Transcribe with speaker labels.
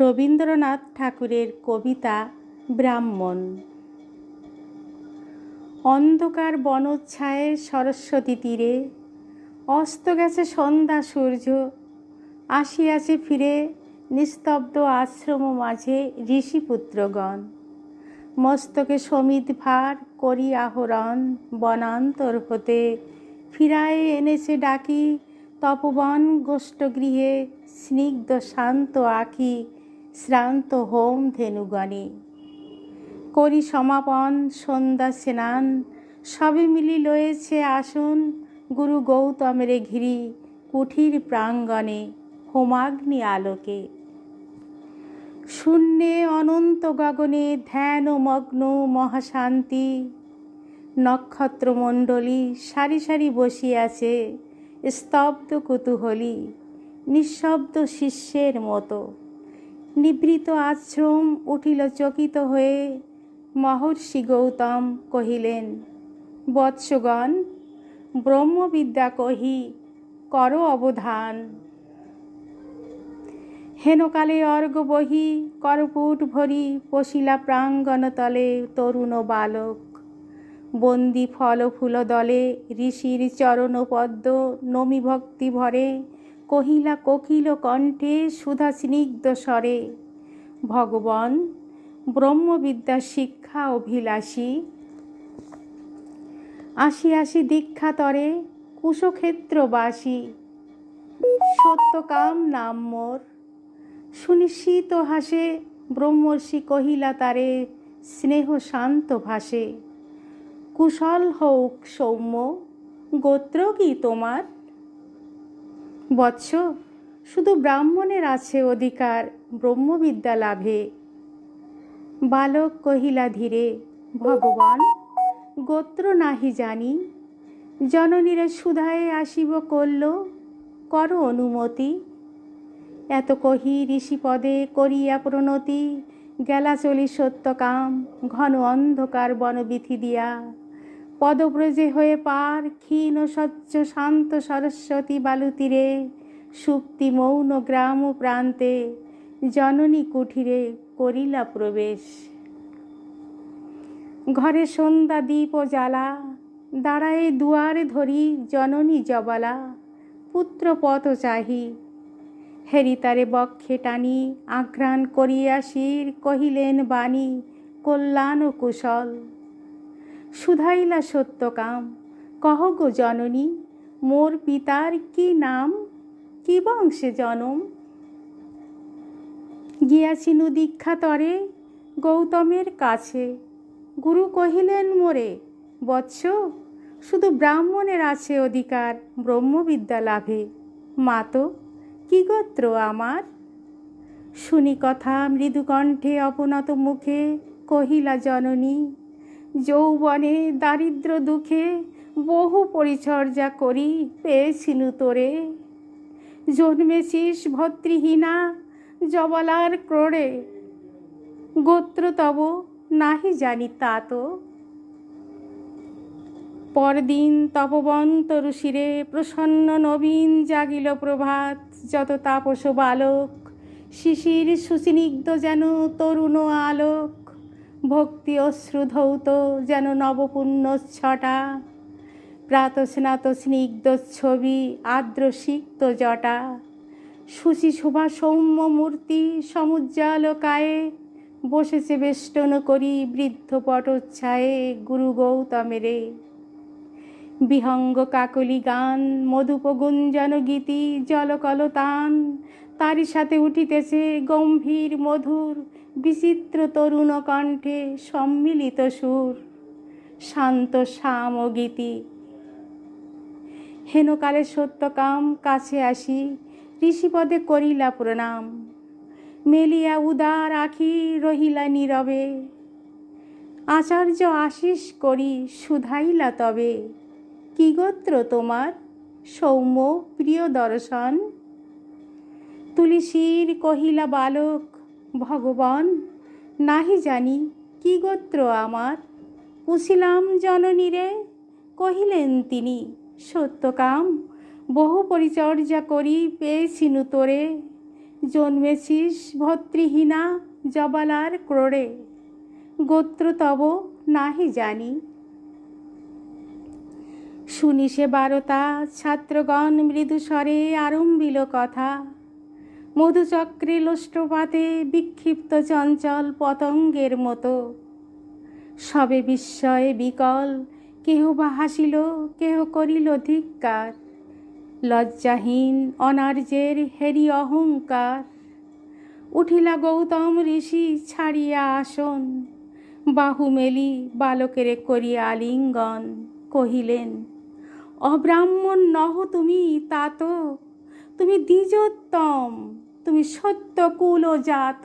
Speaker 1: রবীন্দ্রনাথ ঠাকুরের কবিতা ব্রাহ্মণ। অন্ধকার বনচ্ছায়ে সরস্বতী তীরে অস্ত গেছে সন্ধ্যা সূর্য, আসিয়াছে ফিরে নিস্তব্ধ আশ্রম মাঝে ঋষিপুত্রগণ। মস্তকে সমিত ভার করি আহরণ, বনান্তর হতে ফিরায়ে এনেছে ডাকি তপবন গোষ্ঠগৃহে স্নিগ্ধ শান্ত আখি শ্রান্ত হোম ধেনুগণে করি সমাপন, সন্ধ্যা স্নান, সবে মিলি লয়েছে আসুন, গুরু গৌতমের ঘিরি, কুঠির প্রাঙ্গণে, হোমাগ্নি আলোকে। শূন্যে অনন্ত গগনে ধ্যান ও মগ্ন মহাশান্তি। নক্ষত্রমণ্ডলী সারি সারি বসিয়াছে, স্তব্ধ কুতূহলী, নিঃশব্দ শিষ্যের মতো। নিবৃত আশ্রম উঠিল চকিত হয়ে। মহর্ষি গৌতম কহিলেন, বৎসগণ, ব্রহ্মবিদ্যা কহি, কর অবধান। হেনকালে অর্ঘ বহি, করপুট ভরি পশিলা প্রাঙ্গণতলে তরুণ বালক। বন্দি ফল ফুল দলে ঋষির চরণ পদ্ম নমি ভক্তি ভরে কহিলা, কোকিল কণ্ঠে সুধা স্নিগ্ধ স্বরে, ভগবান ব্রহ্মবিদ্যা শিক্ষা অভিলাষী। আসি আসি দীক্ষা তরে, কুশক্ষেত্রবাসী। সত্যকাম নাম মোর, সুনিশ্চিত হাসে, ব্রহ্মর্ষি কহিলা তারে, স্নেহ শান্ত ভাসে। কুশল হোক সৌম্য, গোত্র কি তোমার? বৎস, শুধু ব্রাহ্মণের আছে অধিকার, ব্রহ্মবিদ্যা লাভে। বালক কহিলা ধীরে, ভগবান, গোত্র নাহি জানি। জননীরে সুধায়ে আসিব করল কর অনুমতি এত কহি ঋষিপদে করিয়া প্রণতি, গেলা চলি সত্যকাম ঘন অন্ধকার বনবিথি দিয়া। পদব্রজে হয়ে পার, ক্ষীণ, স্বচ্ছ, শান্ত সরস্বতী বালুতীরে, সুপ্তি, মৌন গ্রাম প্রান্তে, জননী কুঠিরে করিলা প্রবেশ। ঘরে সন্ধ্যা দীপ ও জ্বালা, দাঁড়ায় দুয়ারে ধরি জননী জবালা, পুত্র পথ চাহি। হেরিতারে বক্ষে টানি, আঘ্রাণ করিয়া শির কহিলেন বাণী, কল্যাণ ও কুশল। সুধাইলা সত্যকাম। কহ গো জননী, মোর পিতার কি নাম? কি বংশে জনম? গিয়াছিনু দীক্ষা তরে, গৌতমের কাছে। গুরু কহিলেন, মোরে, বৎস, শুধু ব্রাহ্মণের আছে অধিকার ব্রহ্মবিদ্যা লাভে। মাতো কি গোত্র আমার? শুনি কথা মৃদুকণ্ঠে অপনত মুখে কহিলা জননী যৌবনে দারিদ্র দুঃখে বহু পরিচর্যা করি, পেয়েছিনু তোরে। জন্মেছিস ভদ্রিহীনা, জবলার ক্রোড়ে। গোত্র তব নাহি জানি তা তো। পরদিন তপবন্ত ঋষিরে প্রসন্ন নবীন জাগিল প্রভাত, যত তাপস বালক। শিশির সুস্নিগ্ধ যেন তরুণ আলোক। ভক্তি অশ্রুধৌত যেন নবপুণ্য ছটা প্রাতস্নাত স্নিগ্ধ ছবি আর্দ্র সিক্ত জটা সুশি শোভা সৌম্য মূর্তি সমুজ্জালকায়ে বসেছে বেষ্টন করি বৃদ্ধ পটোচ্ছায়ে গুরু গৌতমেরে। বিহঙ্গ কাকলি গান মধুপ গুঞ্জন গীতি, জলকলতান তারই সাথে উঠিতেছে গম্ভীর, মধুর, বিচিত্র তরুণ কণ্ঠে সম্মিলিত সুর। শান্ত শ্যাম গীতি হেনকালে সত্যকাম কাছে আসি, ঋষিপদে করিলা প্রণাম। মেলিয়া উদার আখি রহিলা নীরবে। আচার্য আশিস করি সুধাইলা তবে। কি গোত্র তোমার? সৌম্য, প্রিয় দর্শন। তুলিসীর কহিলা বালক, ভগবান, নাহি জানি কি গোত্র আমার। পুছিলাম জননীরে কহিলেন তিনি, সত্যকাম, বহু পরিচর্যা করি পেয়েছিনু তোরে। জন্মেছিস ভতৃহীনা জবালার ক্রোড়ে, গোত্র তব নাহি জানি। শুনি সে বারতা, ছাত্রগণ মৃদু স্বরে আরম্ভিল কথা। মধুচক্রে লোষ্টপাতে বিক্ষিপ্ত চঞ্চল পতঙ্গের মতো। সবে বিস্ময়ে বিকল, কেহ বা হাসিল, কেহ করিল ধিক্কার। লজ্জাহীন, অনার্যের হেরি অহংকার। উঠিলা গৌতম ঋষি, ছাড়িয়া আসন। বাহু মেলি বালকের করিয়া আলিঙ্গন, কহিলেন, অব্রাহ্মণ নহ তুমি তাত তুমি দ্বিজোত্তম। তুমি সত্য কুল জাত